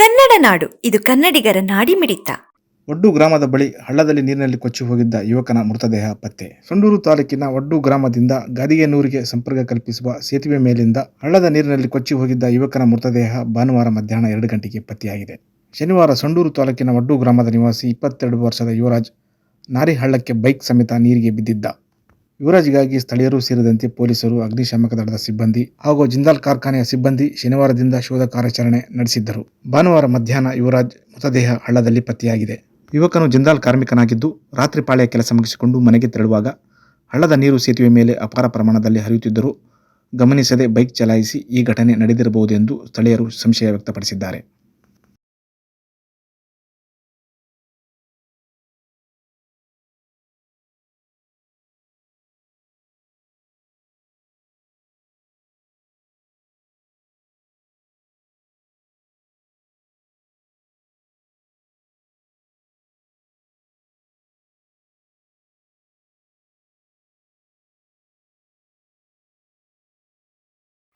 ಕನ್ನಡ ನಾಡು, ಇದು ಕನ್ನಡಿಗರ ನಾಡಿಮಿಡಿತ. ಒಡ್ಡು ಗ್ರಾಮದ ಬಳಿ ಹಳ್ಳದಲ್ಲಿ ನೀರಿನಲ್ಲಿ ಕೊಚ್ಚಿ ಹೋಗಿದ್ದ ಯುವಕನ ಮೃತದೇಹ ಪತ್ತೆ. ಸಂಡೂರು ತಾಲೂಕಿನ ಒಡ್ಡು ಗ್ರಾಮದಿಂದ ಗಾದಿಗೆನೂರಿಗೆ ಸಂಪರ್ಕ ಕಲ್ಪಿಸುವ ಸೇತುವೆ ಮೇಲಿಂದ ಹಳ್ಳದ ನೀರಿನಲ್ಲಿ ಕೊಚ್ಚಿ ಹೋಗಿದ್ದ ಯುವಕನ ಮೃತದೇಹ ಭಾನುವಾರ ಮಧ್ಯಾಹ್ನ ಎರಡು ಗಂಟೆಗೆ ಪತ್ತೆಯಾಗಿದೆ. ಶನಿವಾರ ಸಂಡೂರು ತಾಲೂಕಿನ ಒಡ್ಡು ಗ್ರಾಮದ ನಿವಾಸಿ ಇಪ್ಪತ್ತೆರಡು ವರ್ಷದ ಯುವರಾಜ್ ನಾರಿ ಹಳ್ಳಕ್ಕೆ ಬೈಕ್ ಸಮೇತ ನೀರಿಗೆ ಬಿದ್ದಿದ್ದ. ಯುವರಾಜ್ಗಾಗಿ ಸ್ಥಳೀಯರು ಸೇರಿದಂತೆ ಪೊಲೀಸರು, ಅಗ್ನಿಶಾಮಕ ದಳದ ಸಿಬ್ಬಂದಿ ಹಾಗೂ ಜಿಂದಾಲ್ ಕಾರ್ಖಾನೆಯ ಸಿಬ್ಬಂದಿ ಶನಿವಾರದಿಂದ ಶೋಧ ಕಾರ್ಯಾಚರಣೆ ನಡೆಸಿದ್ದರು. ಭಾನುವಾರ ಮಧ್ಯಾಹ್ನ ಯುವರಾಜ್ ಮೃತದೇಹ ಹಳ್ಳದಲ್ಲಿ ಪತ್ತೆಯಾಗಿದೆ. ಯುವಕನು ಜಿಂದಾಲ್ ಕಾರ್ಮಿಕನಾಗಿದ್ದು, ರಾತ್ರಿ ಪಾಳೆಯ ಕೆಲಸ ಮುಗಿಸಿಕೊಂಡು ಮನೆಗೆ ತೆರಳುವಾಗ ಹಳ್ಳದ ನೀರು ಸೇತುವೆ ಮೇಲೆ ಅಪಾರ ಪ್ರಮಾಣದಲ್ಲಿ ಹರಿಯುತ್ತಿದ್ದರೂ ಗಮನಿಸದೆ ಬೈಕ್ ಚಲಾಯಿಸಿ ಈ ಘಟನೆ ನಡೆದಿರಬಹುದೆಂದು ಸ್ಥಳೀಯರು ಸಂಶಯ ವ್ಯಕ್ತಪಡಿಸಿದ್ದಾರೆ.